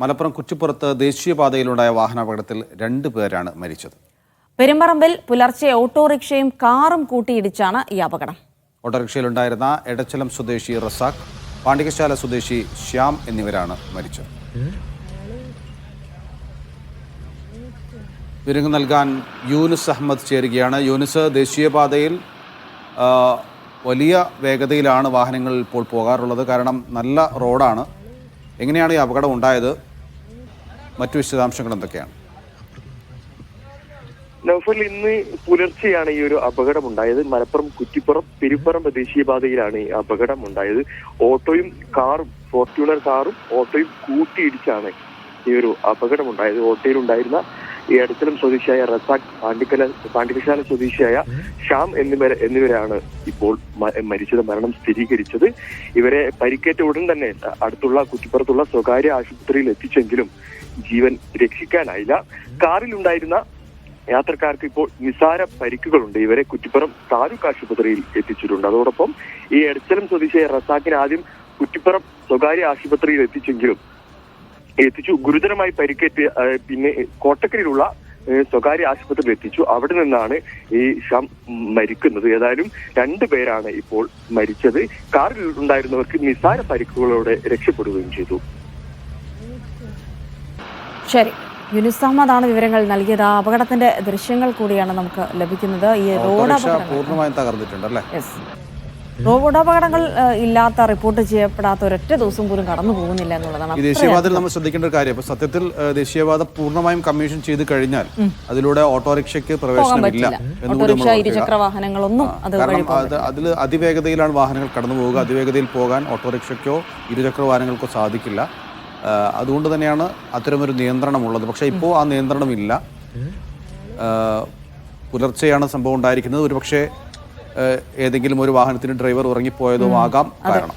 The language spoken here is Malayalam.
മലപ്പുറം കുറ്റിപ്പുറത്ത് ദേശീയപാതയിലുണ്ടായ വാഹനാപകടത്തിൽ രണ്ട് പേരാണ് മരിച്ചത്. പെരുമ്പറമ്പിൽ പുലർച്ചെ ഓട്ടോറിക്ഷയും കാറും കൂട്ടിയിടിച്ചാണ് ഈ അപകടം. ഓട്ടോറിക്ഷയിലുണ്ടായിരുന്ന എടച്ചലം സ്വദേശി റസാഖ് പാണ്ടികശാല സ്വദേശി ശ്യാം എന്നിവരാണ് മരിച്ചത്. വിരുങ്ങ് നൽകാൻ യൂനുസ് അഹമ്മദ് ചേരുകയാണ്. യൂനുസ് ദേശീയപാതയിൽ വലിയ വേഗതയിലാണ് വാഹനങ്ങൾ ഇപ്പോൾ പോകാറുള്ളത്. കാരണം നല്ല റോഡാണ്. എങ്ങനെയാണ് ഈ അപകടം ഉണ്ടായത്? മറ്റു വിശദാംശങ്ങൾ എന്തൊക്കെയാണ്? നൗഫൽ ഇന്ന് പുലർച്ചെയാണ് ഈ ഒരു അപകടം ഉണ്ടായത് മലപ്പുറം കുറ്റിപ്പുറം പെരുപ്പുറം ദേശീയപാതയിലാണ് ഈ അപകടം ഉണ്ടായത് ഓട്ടോയും കാറും ഫോർച്യൂണർ കാറും ഓട്ടോയും കൂട്ടിയിടിച്ചാണ് ഈ ഒരു അപകടം ഉണ്ടായത് ഓട്ടോയിൽ ഉണ്ടായിരുന്ന ഈ അടുത്തലം സ്വദേശിയായ റസാഖ് പാണ്ടിക്കല പാണ്ഡിക്കശാല സ്വദേശിയായ ഷ്യാം എന്നിവരെ എന്നിവരാണ് ഇപ്പോൾ മരിച്ചത് മരണം സ്ഥിരീകരിച്ചത്. ഇവരെ പരിക്കേറ്റ ഉടൻ തന്നെ അടുത്തുള്ള കുറ്റിപ്പുറത്തുള്ള സ്വകാര്യ ആശുപത്രിയിൽ എത്തിച്ചെങ്കിലും ജീവൻ രക്ഷിക്കാനായില്ല. കാറിലുണ്ടായിരുന്ന യാത്രക്കാർക്ക് ഇപ്പോൾ നിസാര പരിക്കുകളുണ്ട്. ഇവരെ കുറ്റിപ്പുറം താലൂക്ക് ആശുപത്രിയിൽ എത്തിച്ചിട്ടുണ്ട്. അതോടൊപ്പം ഈ എടച്ചലം സ്വദേശിയായ റസാഖിനെ ആദ്യം കുറ്റിപ്പുറം സ്വകാര്യ ആശുപത്രിയിൽ എത്തിച്ചെങ്കിലും എത്തിച്ചു. ഗുരുതരമായി പരിക്കേറ്റ് പിന്നെ കോട്ടക്കരയിലുള്ള സ്വകാര്യ ആശുപത്രിയിൽ എത്തിച്ചു. അവിടെ നിന്നാണ് ഈ ഷം മരിക്കുന്നത്. ഏതായാലും രണ്ടു പേരാണ് ഇപ്പോൾ മരിച്ചത്. കാറിൽ ഉണ്ടായിരുന്നവർക്ക് നിസാര പരിക്കുകളോടെ രക്ഷപ്പെടുകയും ചെയ്തു. ശരി. യൂനുസ് അഹമ്മദാണ് വിവരങ്ങൾ നൽകിയത്. ആ അപകടത്തിന്റെ ദൃശ്യങ്ങൾ കൂടിയാണ് നമുക്ക് ലഭിക്കുന്നത്. ഈ റോഡ് പൂർണമായും തകർന്നിട്ടുണ്ട് അല്ലേ? റോഡ് അപകടങ്ങൾ ഇല്ലാത്ത റിപ്പോർട്ട് ചെയ്യപ്പെടാത്ത ഒരൊറ്റ ദിവസം പോലും കടന്നു പോകുന്നില്ല എന്നുള്ളതാണ് ദേശീയപാതയിൽ നമ്മൾ ശ്രദ്ധിക്കേണ്ട ഒരു കാര്യം ഇപ്പൊ സത്യത്തിൽ ദേശീയവാദം ദേശീയപാത പൂർണമായും കമ്മീഷൻ ചെയ്ത് കഴിഞ്ഞാൽ അതിലൂടെ ഓട്ടോറിക്ഷയ്ക്ക് പ്രവേശനമില്ല ഇരുചക്രവാഹനങ്ങളൊന്നും ഓട്ടോറിക്ഷ. ഇരുചക്ര വാഹനങ്ങളൊന്നും അതിൽ അതിവേഗതയിലാണ് വാഹനങ്ങൾ കടന്നു പോവുക അതിവേഗതയിൽ പോകാൻ ഓട്ടോറിക്ഷയ്ക്കോ ഇരുചക്ര വാഹനങ്ങൾക്കോ സാധിക്കില്ല അതുകൊണ്ട് തന്നെയാണ് അത്തരമൊരു നിയന്ത്രണമുള്ളത്. പക്ഷേ ഇപ്പോൾ ആ നിയന്ത്രണമില്ല. പുലർച്ചെയാണ് സംഭവം ഉണ്ടായിരിക്കുന്നത്. ഒരുപക്ഷെ ഏതെങ്കിലും ഒരു വാഹനത്തിന് ഡ്രൈവർ ഉറങ്ങിപ്പോയതോ ആകാം കാരണം.